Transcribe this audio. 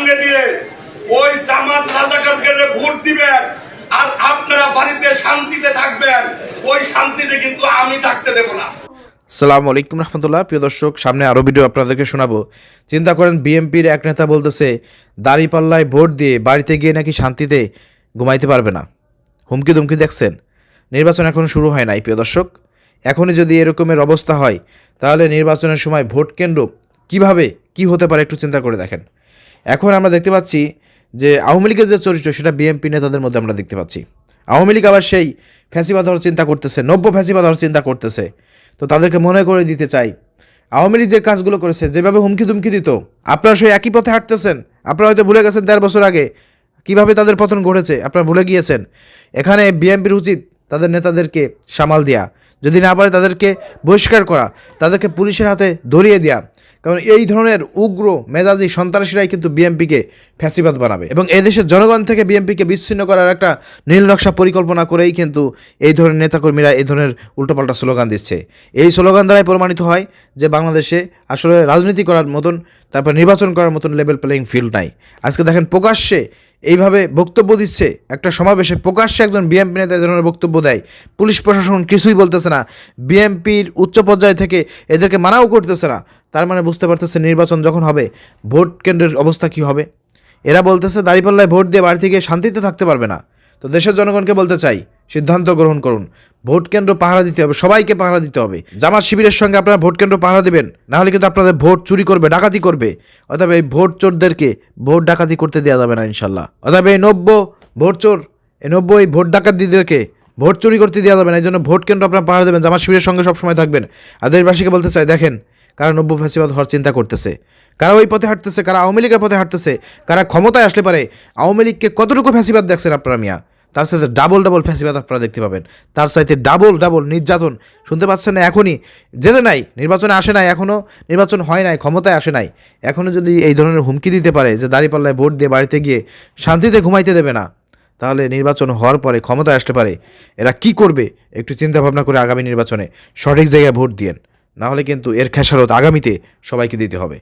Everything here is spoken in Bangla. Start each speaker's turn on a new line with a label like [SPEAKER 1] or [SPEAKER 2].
[SPEAKER 1] ভাঙে দিয়ে ওই জামাত রাজাকারকে ভোট দিবেন আর আপনারা বাড়িতে শান্তিতে থাকবেন, ওই শান্তিতে কিন্তু আমি থাকতে দেব না।
[SPEAKER 2] সালাম আলাইকুম রহমতুল্লাহ। প্রিয় দর্শক, সামনে আরও ভিডিও আপনাদেরকে শোনাবো। চিন্তা করেন বিএমপির এক নেতা বলতেছে, দাড়িপাল্লায় ভোট দিয়ে বাড়িতে গিয়ে নাকি শান্তিতে ঘুমাইতে পারবে না। হুমকি দুমকি দেখছেন। নির্বাচন এখন শুরু হয় নাই, প্রিয় দর্শক। এখনই যদি এরকমের অবস্থা হয়, তাহলে নির্বাচনের সময় ভোট কেন্দ্র কীভাবে, কি হতে পারে একটু চিন্তা করে দেখেন। এখন আমরা দেখতে পাচ্ছি যে আওয়ামী লীগের যে চরিত্র, সেটা বিএমপি নেতাদের মধ্যে আমরা দেখতে পাচ্ছি। আওয়ামী লীগ আবার সেই ফ্যাসিবাদ হওয়ার চিন্তা করতেছে, নব্য ফ্যাসিবাদ হওয়ার চিন্তা করতেছে। তো তাদেরকে মনে করে দিতে চাই, আওয়ামী লীগ যে কাজগুলো করেছে, যেভাবে হুমকি দুমকি দিত, আপনারা সেই একই পথে হাঁটতেছেন, আপনারা হয়তো ভুলে গেছেন দেড় বছর আগে কীভাবে তাদের পতন ঘটেছে, আপনারা ভুলে গিয়েছেন। এখানে বিএনপির উচিত তাদের নেতাদেরকে সামাল দেয়া। যদি না পারে তাদেরকে বহিষ্কার করা, তাদেরকে পুলিশের হাতে ধরিয়ে দেওয়া কারণ এই ধরনের উগ্র মেজাজি সন্ত্রাসীরাই কিন্তু বিএনপিকে ফ্যাসিবাদ বানাবে। এবং এদেশের জনগণ থেকে বিএনপিকে বিচ্ছিন্ন করার একটা নীল নকশা পরিকল্পনা করেই কিন্তু এই ধরনের নেতাকর্মীরা এই ধরনের উল্টোপাল্টা স্লোগান দিচ্ছে। এই স্লোগান দ্বারাই প্রমাণিত হয় যে বাংলাদেশে আসলে রাজনীতি করার মতন, তারপর নির্বাচন করার মতন লেভেল প্লেয়িং ফিল্ড নাই। আজকে দেখেন প্রকাশ্যে এইভাবে বক্তব্য দিচ্ছে, একটা সমাবেশে প্রকাশ্যে একজন বিএনপি নেতা এই ধরনের বক্তব্য দেয়। পুলিশ প্রশাসন কিছুই বলতেছে না। বিএমপির উচ্চ পর্যায় থেকে এদেরকে মানাও করতেছে না। তার মানে বুঝতে পারতেছে নির্বাচন যখন হবে, ভোট কেন্দ্রের অবস্থা কি হবে? এরা বলতেছে, দাঁড়িপাল্লায় ভোট দিয়ে বাড়ি থেকে শান্তিতে থাকতে পারবে না। তো দেশের জনগণকে বলতে চাই সিদ্ধান্ত গ্রহণ করুন। ভোট কেন্দ্র পাহারা দিতে হবে, সবাইকে পাহারা দিতে হবে। জামাত শিবিরের সঙ্গে আপনারা ভোট কেন্দ্র পাহারা দিবেন নাহলে কিন্তু আপনাদের ভোট চুরি করবে, ডাকাতি করবে। অথবা এই ভোট চোরদেরকে ভোট ডাকাতি করতে দেওয়া যাবে না ইনশাল্লাহ অথবা এই নব্য ভোট চোর, এই নব্য এই ভোট ডাকাতিদেরকে ভোট চুরি করতে দেওয়া যাবে না, এই জন্য ভোট কেন্দ্র আপনারা পাহারা দেবেন, জামাত শিবিরের সঙ্গে সবসময় থাকবেন। আর দেশবাসীকে বলতে চাই, দেখেন কারা নব্য ফ্যাসিবাদ হওয়ার চিন্তা করতেছে, কারা ওই পথে হাঁটতেছে, কারা আওয়ামী লীগের পথে হাঁটতেছে, কারা ক্ষমতায় আসলে পারে, আওয়ামী লীগকে কতটুকু ফ্যাসিবাদ দেখছেন আপনারা মিয়া? তার সাথে ডাবল ডাবল ফ্যাসিবাদ আপনারা দেখতে পাবেন। তার সাথে ডাবল ডাবল নির্যাতন, শুনতে পাচ্ছেন না এখনই। যেতে নাই, নির্বাচনে আসে নাই এখনও, নির্বাচন হয় নাই, ক্ষমতায় আসে নাই। এখনও যদি এই ধরনের হুমকি দিতে পারে যে দাঁড়িপাল্লায় ভোট দিয়ে বাড়িতে গিয়ে শান্তিতে ঘুমাইতে দেবে না, তাহলে নির্বাচন হওয়ার পরে ক্ষমতায় আসতে পারে। এরা কি করবে? একটু চিন্তা ভাবনা করে আগামী নির্বাচনে সঠিক জায়গায় ভোট দিয়েন। নাহলে কিন্তু এর খেসারত আগামীতে সবাইকে দিতে হবে।